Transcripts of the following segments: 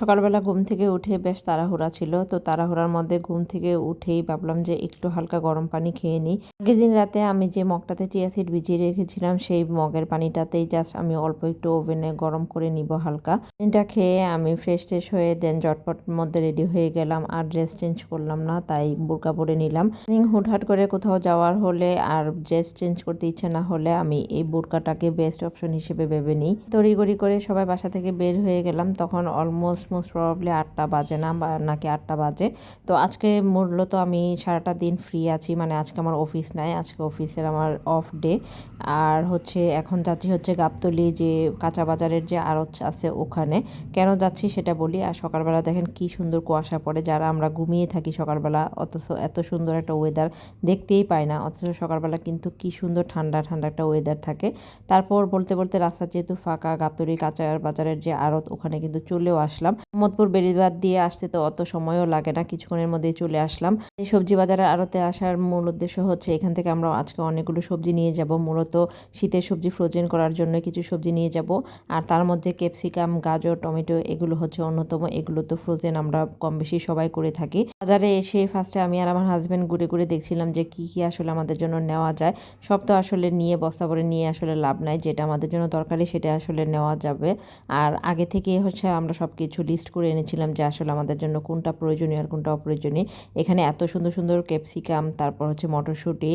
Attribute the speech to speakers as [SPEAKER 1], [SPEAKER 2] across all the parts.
[SPEAKER 1] সকালবেলা ঘুম থেকে উঠে বেশ তাড়াহুড়া ছিল। তো তাড়াহুড়ার মধ্যে ঘুম থেকে উঠেই ভাবলাম যে একটু হালকা গরম পানি খেয়ে নিই। আগের দিন রাতে আমি যে মগটাতে চিয়া সিড ভিজিয়ে রেখেছিলাম, সেই মগের পানিটাতেই জাস্ট আমি অল্প একটু ওভেনে গরম করে নিব হালকা। পানিটা খেয়ে আমি ফ্রেশ ট্রেশ হয়ে দেন জটপট মধ্যে রেডি হয়ে গেলাম আর ড্রেস চেঞ্জ করলাম না, তাই বোরকা পরে নিলাম। হুটহাট করে কোথাও যাওয়ার হলে আর ড্রেস চেঞ্জ করতে ইচ্ছে না হলে আমি এই বোরকাটাকে বেস্ট অপশন হিসেবে ভেবে নিই। তড়িগড়ি করে সবাই বাসা থেকে বের হয়ে গেলাম, তখন অলমোস্ট অলমোস্ট মোস্ট প্রবাবলি আটটা বাজে না বা নাকি আটটা বাজে। তো আজকে মূলত আমি সারাটা দিন ফ্রি আছি মানে আজকে আমার অফিস নাই, আজকে অফিসের আমার অফ ডে আর হচ্ছে এখন যাচ্ছি হচ্ছে গাবতলি যে কাঁচা বাজারের যে আড়ত আছে ওখানে। কেন যাচ্ছি সেটা বলি, আর সকালবেলা দেখেন কি সুন্দর কুয়াশা পড়ে, যারা আমরা ঘুমিয়ে থাকি সকালবেলা, অথচ এত সুন্দর একটা ওয়েদার দেখতেই পাই না, অথচ সকালবেলা কিন্তু কি সুন্দর ঠান্ডা ঠান্ডা একটা ওয়েদার থাকে। তারপর বলতে বলতে রাস্তা যেহেতু ফাঁকা, গাবতলি কাঁচা বাজারের যে আড়ত, ওখানে কিন্তু চলেও আসলাম। আসলাম। মোহাম্মদপুর বেরিবাদ দিয়ে আসতে তো অত সময়ও লাগে না, কিছুক্ষণের মধ্যেই চলে আসলাম। এই সবজি বাজারের আড়তে আসার মূল উদ্দেশ্য হচ্ছে এখান থেকে আমরা আজকে অনেকগুলো সবজি নিয়ে যাব। মূলত শীতের সবজি ফ্রোজেন করার জন্য কিছু সবজি নিয়ে যাব। আর তার মধ্যে ক্যাপসিকাম, গাজর, টমেটো এগুলো হচ্ছে অন্যতম। এগুলো তো ফ্রোজেন আমরা কম বেশি সবাই করে থাকি। বাজারে এসে ফার্স্টে আমি আর আমার হাজব্যান্ড ঘুরে ঘুরে দেখছিলাম যে কি কি আসলে আমাদের জন্য নেওয়া যায়। সব তো আসলে নিয়ে, বস্তা ভরে নিয়ে আসলে লাভ নাই। যেটা আমাদের জন্য দরকারি সেটা আসলে নেওয়া যাবে। আর আগে থেকে হচ্ছে আমরা সব কিছু কিছু লিস্ট করে এনেছিলাম যে আসলে আমাদের জন্য কোনটা প্রয়োজনীয় আর কোনটা অপ্রয়োজনীয়। এখানে এত সুন্দর সুন্দর ক্যাপসিকাম তারপর হচ্ছে মটরশুঁটি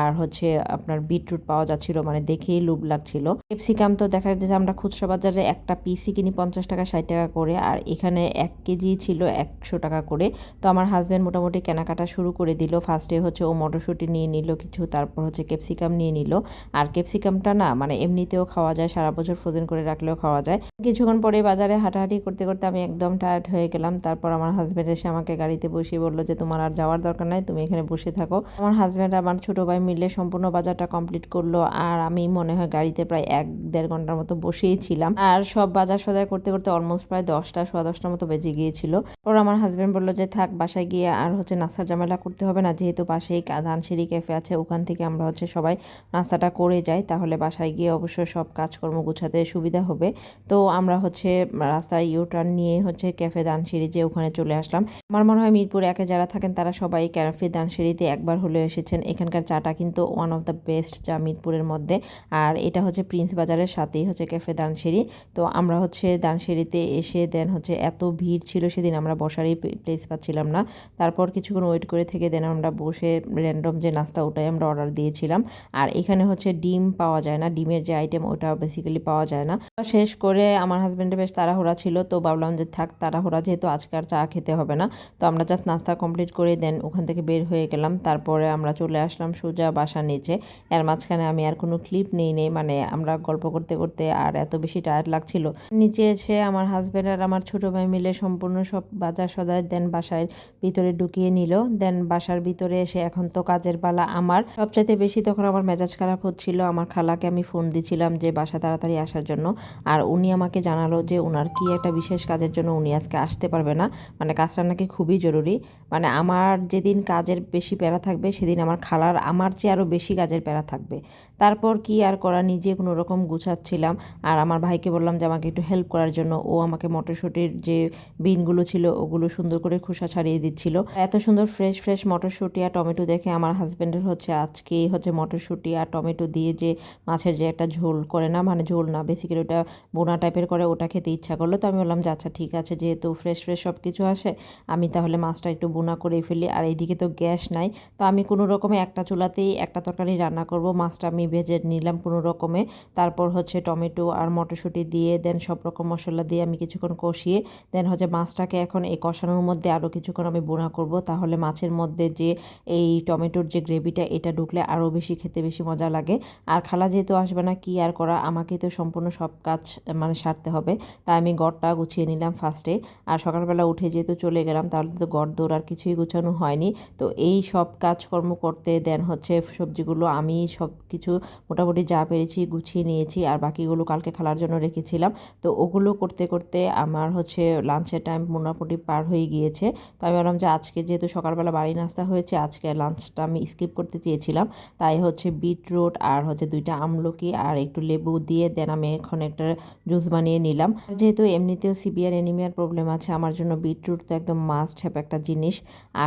[SPEAKER 1] আর হচ্ছে আপনার বিটরুট পাওয়া যাচ্ছিল মানে দেখেই লুভ লাগছিল। ক্যাপসিকাম তো দেখা যাচ্ছে আমরা খুচরা বাজারে একটা পিসি কিনি পঞ্চাশ টাকা, ষাট টাকা করে আর এখানে এক কেজি ছিল একশো টাকা করে। তো আমার হাজব্যান্ড মোটামুটি কেনাকাটা শুরু করে দিল। ফার্স্টে হচ্ছে ও মটরশুঁটি নিয়ে নিল কিছু, তারপর হচ্ছে ক্যাপসিকাম নিয়ে নিল। আর ক্যাপসিকামটা না মানে এমনিতেও খাওয়া যায়, সারা বছর ফ্রোজেন করে রাখলেও খাওয়া যায়। কিছুক্ষণ পরে বাজারে হাঁটাহাঁটি করতে করতে করতে আমি একদম টায়ার্ড হয়ে গেলাম। তারপর আমার হাজব্যান্ড এসে আমাকে গাড়িতে বসিয়ে বলল যে, তোমার আর যাওয়ার দরকার নাই, তুমি এখানে বসে থাকো। আমার হাজব্যান্ড আমার ছোটো ভাই মিলে সম্পূর্ণ বাজারটা কমপ্লিট করল। আর আমি মনে হয় গাড়িতে প্রায় এক, দেড় ঘণ্টার মতো বসেই ছিলাম। আর সব বাজার সদায় করতে করতে অলমোস্ট প্রায় দশটা, সোয়া দশটার মতো বেজে গিয়েছিল। পর আমার হাজব্যান্ড বলল যে, থাক, বাসায় গিয়ে আর হচ্ছে নাস্তার জামেলা করতে হবে না। যেহেতু পাশেই ধানসিঁড়ি ক্যাফে আছে, ওখান থেকে আমরা হচ্ছে সবাই নাস্তাটা করে যাই। তাহলে বাসায় গিয়ে অবশ্য সব কাজকর্ম গুছাতে সুবিধা হবে। তো আমরা হচ্ছে রাস্তায় ইউটার্ন নিয়ে হচ্ছে ক্যাফে দানসিঁড়ি যে ওখানে চলে আসলাম। আমার মনে হয় মিরপুর একে যারা থাকেন তারা সবাই ক্যাফে দানসিঁড়িতে একবার হলে এসেছেন। এখানকার চাটা কিন্তু ওয়ান অফ দ্য বেস্ট চা মিরপুরের মধ্যে। আর এটা হচ্ছে প্রিন্স বাজারের সাথেই হচ্ছে ক্যাফে দানসিঁড়ি তো আমরা হচ্ছে দানসিঁড়িতে এসে দেন হচ্ছে এত ভিড় ছিল সেদিন আমরা বসারই প্লেস পাচ্ছিলাম না। তারপর কিছুক্ষণ ওয়েট করে থেকে দেন আমরা বসে র্যান্ডম যে নাস্তা ওটাই আমরা অর্ডার দিয়েছিলাম। আর এখানে হচ্ছে ডিম পাওয়া যায় না। ডিমের যে আইটেম ওটা বেসিক্যালি পাওয়া যায় না। শেষ করে আমার হাজব্যান্ডের বেশ তাড়াহুড়া ছিল। তো ভাবলাম যে থাক, তাড়াহুড়া যেহেতু আজকে আর চা খেতে হবে না, তো আমরা জাস্ট নাস্তা কমপ্লিট করে দেন ওখান থেকে বের হয়ে গেলাম। তারপরে আমরা চলে আসলাম সোজা বাসা নিচে। এর মাঝখানে আমি আর কোনো ক্লিপ নেই নেই মানে আমরা গল্প করতে করতে আর এত বেশি টায়ার্ড লাগছিল। নিচে এসে আমার হাজব্যান্ড আর আমার ছোটো ভাই মিলে সম্পূর্ণ সব বাজার সদায় দেন বাসায় ভিতরে ঢুকিয়ে নিল। দেন বাসার ভিতরে এসে এখন তো কাজের পালা আমার। সবচাইতে বেশি তখন আমার মেজাজ খারাপ হচ্ছিল। আমার খালাকে আমি ফোন দিছিলাম যে বাসা তাড়াতাড়ি আসার জন্য। আর উনি আমাকে জানালো যে ওনার কি একটা বিশেষ কাজের জন্য উনি আজকে আসতে পারবে না। মানে কাজটা নাকি খুবই জরুরি। মানে আমার যেদিন কাজের বেশি প্যারা থাকবে, সেদিন আমার খালার, আমার চেয়ে আরও বেশি কাজের প্যারা থাকবে। তারপর কি আর করা? নিজে কোনো রকম গুছাচ্ছিলাম। আর আমার ভাইকে বললাম যে, আমাকে একটু হেল্প করার জন্য। ও আমাকে মটরশুঁটির যে বিনগুলো ছিল, ওগুলো সুন্দর করে খোসা ছাড়িয়ে দিচ্ছিল। এত সুন্দর ফ্রেশ ফ্রেশ মটরশুঁটি আর টমেটো দেখে আমার হাজব্যান্ডের হচ্ছে আজকে হচ্ছে মটরশুঁটি আর টমেটো দিয়ে যে মাছের যে একটা ঝোল করে না মানে ঝোল না বেসিক্যালি ওটা বোনা টাইপের করে, ওটা খেতে ইচ্ছা করল। তো আমি বললাম, যে আচ্ছা ঠিক আছে, যেহেতু ফ্রেশ ফ্রেশ সব কিছু আসে, আমি তাহলে মাছটা একটু বোনা করে ফেলি। আর এইদিকে তো গ্যাস নাই, তো আমি কোনো রকমে একটা চুলাতেই একটা তরকারি রান্না করব। মাছটা আমি ভেজে নিলাম কোনো রকমে। তারপর হচ্ছে টমেটো আর মটরশুঁটি দিয়ে দেন সব রকম মশলা দিয়ে আমি কিছুক্ষণ কষিয়ে দেন হচ্ছে মাছটাকে এখন এই কষানোর মধ্যে আরও কিছুক্ষণ আমি বোনা করব। তাহলে মাছের মধ্যে যে এই টমেটোর যে গ্রেভিটা, এটা ঢুকলে আরও বেশি খেতে বেশি মজা লাগে। আর খালা যেহেতু আসবে না, কি আর করা? আমাকে তো সম্পূর্ণ সব কাজ মানে সারতে হবে। তাই আমি গড়টা গুছিয়ে নিলাম ফার্স্টে আর সকালবেলা উঠে যেহেতু চলে গেলাম, তাহলে তো গড় দৌড় আর কিছুই গুছানো হয়নি। তো এই সব কাজকর্ম করতে দেন হচ্ছে সবজিগুলো। আমি সব কিছু মোটামুটি যা পেরেছি গুছিয়ে নিয়েছি, আর বাকিগুলো কালকে খেলার জন্য রেখেছিলাম। তো ওগুলো করতে করতে আমার হচ্ছে লাঞ্চের টাইম মোটামুটি পার হয়ে গিয়েছে। তো আমি ভাবলাম যে আজকে যেহেতু সকালবেলা বাড়ি নাস্তা হয়েছে, আজকে লাঞ্চটা আমি স্কিপ করতে চেয়েছিলাম। তাই হচ্ছে বিটরুট আর হচ্ছে দুইটা আমলকি আর একটু লেবু দিয়ে দেন। আমি এখন একটা জুস বানিয়ে নিলাম। যেহেতু এমনিতেও সি সিভিয়ার এনিমিয়ার প্রবলেম আছে, আমার জন্য বিটরুট তো একদম মাস্ট হ্যাভ একটা জিনিস।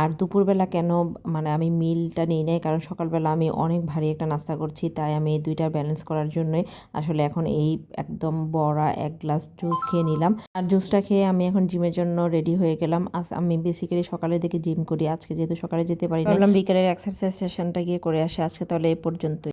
[SPEAKER 1] আর দুপুরবেলা কেন মানে আমি মিলটা নিই নাই, কারণ সকালবেলা আমি অনেক ভারী একটা নাস্তা করছি, তাই আমি এই দুইটা ব্যালেন্স করার জন্যই আসলে এখন এই একদম বড়া এক গ্লাস জুস খেয়ে নিলাম। আর জুসটা খেয়ে আমি এখন জিমের জন্য রেডি হয়ে গেলাম। আজ আমি বেসিক্যালি সকালের দিকে জিম করি, আজকে যেহেতু সকালে যেতে পারি না বিকেলের এক্সারসাইজ সেশনটা গিয়ে করে আসে, আজকে তাহলে এই পর্যন্তই।